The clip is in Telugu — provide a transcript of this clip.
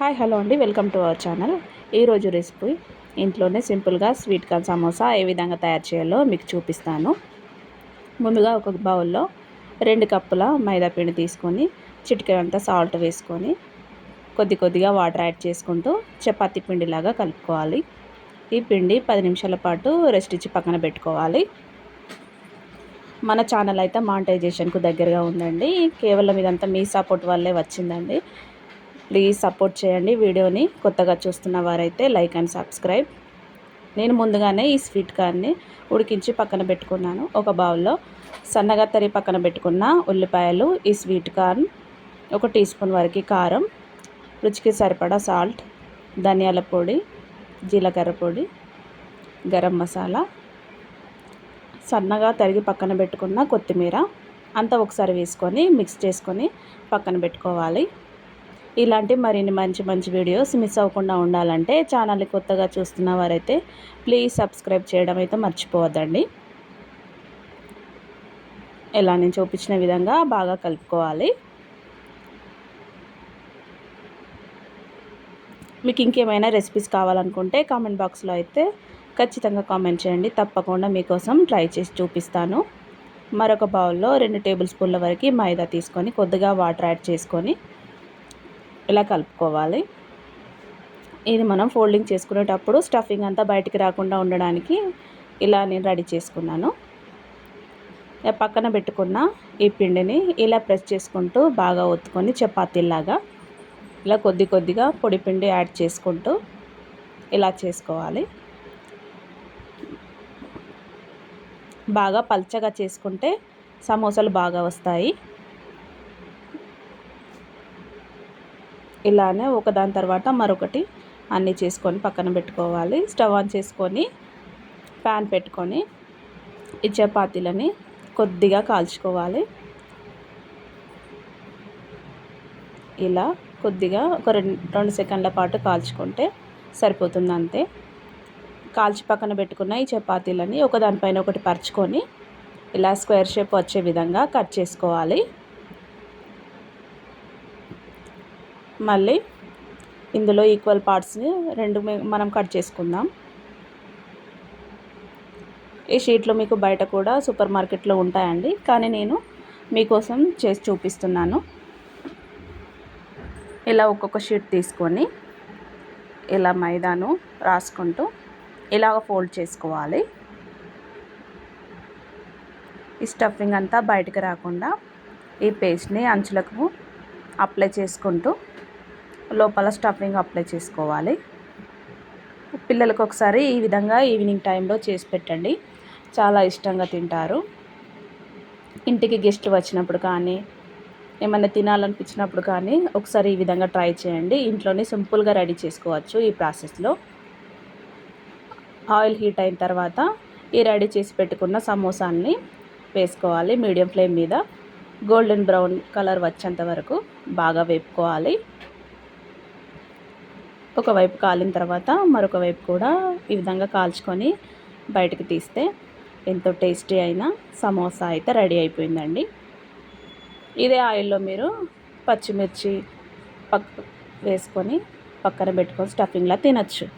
హాయ్ హలో అండి. Welcome to our channel. ఈరోజు రెసిపీ ఇంట్లోనే సింపుల్గా స్వీట్ కార్న్ సమోసా ఏ విధంగా తయారు చేయాలో మీకు చూపిస్తాను. ముందుగా ఒక బౌల్లో రెండు కప్పుల మైదా పిండి తీసుకొని చిటికెనంత సాల్ట్ వేసుకొని కొద్ది కొద్దిగా వాటర్ యాడ్ చేసుకుంటూ చపాతీ పిండిలాగా కలుపుకోవాలి. ఈ పిండి పది నిమిషాల పాటు రెస్ట్ ఇచ్చి పక్కన పెట్టుకోవాలి. మన ఛానల్ అయితే మానిటైజేషన్కు దగ్గరగా ఉందండి. కేవలం ఇదంతా మీ సపోర్ట్ వల్లే వచ్చిందండి. ప్లీజ్ సపోర్ట్ చేయండి వీడియోని. కొత్తగా చూస్తున్న వారైతే లైక్ అండ్ సబ్స్క్రైబ్. నేను ముందుగానే ఈ స్వీట్ కార్న్ని ఉడికించి పక్కన పెట్టుకున్నాను. ఒక బౌల్లో సన్నగా తరి పక్కన పెట్టుకున్న ఉల్లిపాయలు ఈ స్వీట్ కార్న్ ఒక టీ స్పూన్ వరకు కారం రుచికి సరిపడా సాల్ట్ ధనియాల పొడి జీలకర్ర పొడి గరం మసాలా సన్నగా తరిగి పక్కన పెట్టుకున్న కొత్తిమీర అంతా ఒకసారి వేసుకొని మిక్స్ చేసుకొని పక్కన పెట్టుకోవాలి. ఇలాంటి మరిన్ని మంచి మంచి వీడియోస్ మిస్ అవ్వకుండా ఉండాలంటే ఛానల్ని కొత్తగా చూస్తున్న వారైతే ప్లీజ్ సబ్స్క్రైబ్ చేయడం అయితే మర్చిపోవద్దండి. ఎలా నేను చూపించిన విధంగా బాగా కలుపుకోవాలి. మీకు ఇంకేమైనా రెసిపీస్ కావాలనుకుంటే కామెంట్ బాక్స్లో అయితే ఖచ్చితంగా కామెంట్ చేయండి. తప్పకుండా మీకోసం ట్రై చేసి చూపిస్తాను. మరొక బౌల్లో రెండు టేబుల్ స్పూన్ల వరకు మైదా తీసుకొని కొద్దిగా వాటర్ యాడ్ చేసుకొని ఇలా కలుపుకోవాలి? ఇది మనం ఫోల్డింగ్ చేసుకునేటప్పుడు స్టఫింగ్ అంతా బయటికి రాకుండా ఉండడానికి ఇలా నేను రెడీ చేసుకున్నాను. పక్కన పెట్టుకున్న ఈ పిండిని ఇలా ప్రెస్ చేసుకుంటూ బాగా ఒత్తుకొని చపాతీలాగా ఇలా కొద్ది కొద్దిగా పొడి పిండి యాడ్ చేసుకుంటూ ఇలా చేసుకోవాలి. బాగా పల్చగా చేసుకుంటే సమోసాలు బాగా వస్తాయి. ఇలానే ఒకదాని తర్వాత మరొకటి అన్నీ చేసుకొని పక్కన పెట్టుకోవాలి. స్టవ్ ఆన్ చేసుకొని ప్యాన్ పెట్టుకొని ఈ చపాతీలని కొద్దిగా కాల్చుకోవాలి. ఇలా కొద్దిగా ఒక రెండు రెండు సెకండ్ల పాటు కాల్చుకుంటే సరిపోతుంది అంతే. కాల్చి పక్కన పెట్టుకున్న ఈ చపాతీలని ఒకదానిపైన ఒకటి పరుచుకొని ఇలా స్క్వేర్ షేప్ వచ్చే విధంగా కట్ చేసుకోవాలి. మళ్ళీ ఇందులో ఈక్వల్ పార్ట్స్ని రెండు మనం కట్ చేసుకుందాం. ఈ షీట్లు మీకు బయట కూడా సూపర్ మార్కెట్లో ఉంటాయండి. కానీ నేను మీకోసం చేసి చూపిస్తున్నాను. ఇలా ఒక్కొక్క షీట్ తీసుకొని ఇలా మైదాను రాసుకుంటూ ఇలాగ ఫోల్డ్ చేసుకోవాలి. ఈ స్టఫింగ్ అంతా బయటకు రాకుండా ఈ పేస్ట్ని అంచులకు అప్లై చేసుకుంటూ లోపల స్టఫింగ్ అప్లై చేసుకోవాలి. పిల్లలకు ఒకసారి ఈ విధంగా ఈవినింగ్ టైంలో చేసి పెట్టండి. చాలా ఇష్టంగా తింటారు. ఇంటికి గెస్ట్ వచ్చినప్పుడు కానీ ఏమైనా తినాలనిపించినప్పుడు కానీ ఒకసారి ఈ విధంగా ట్రై చేయండి. ఇంట్లోనే సింపుల్గా రెడీ చేసుకోవచ్చు ఈ ప్రాసెస్లో ఆయిల్ హీట్ అయిన తర్వాత ఈ రెడీ చేసి పెట్టుకున్న సమోసాన్ని వేసుకోవాలి మీడియం ఫ్లేమ్ మీద. గోల్డెన్ బ్రౌన్ కలర్ వచ్చేంత వరకు బాగా వేపుకోవాలి. ఒకవైపు కాలిన తర్వాత మరొక వైపు కూడా ఈ విధంగా కాల్చుకొని బయటకు తీస్తే ఎంతో టేస్టీ అయిన సమోసా అయితే రెడీ అయిపోయిందండి. ఇదే ఆయిల్లో మీరు పచ్చిమిర్చి పక్క వేసుకొని పక్కన పెట్టుకొని స్టఫింగ్లా తినచ్చు.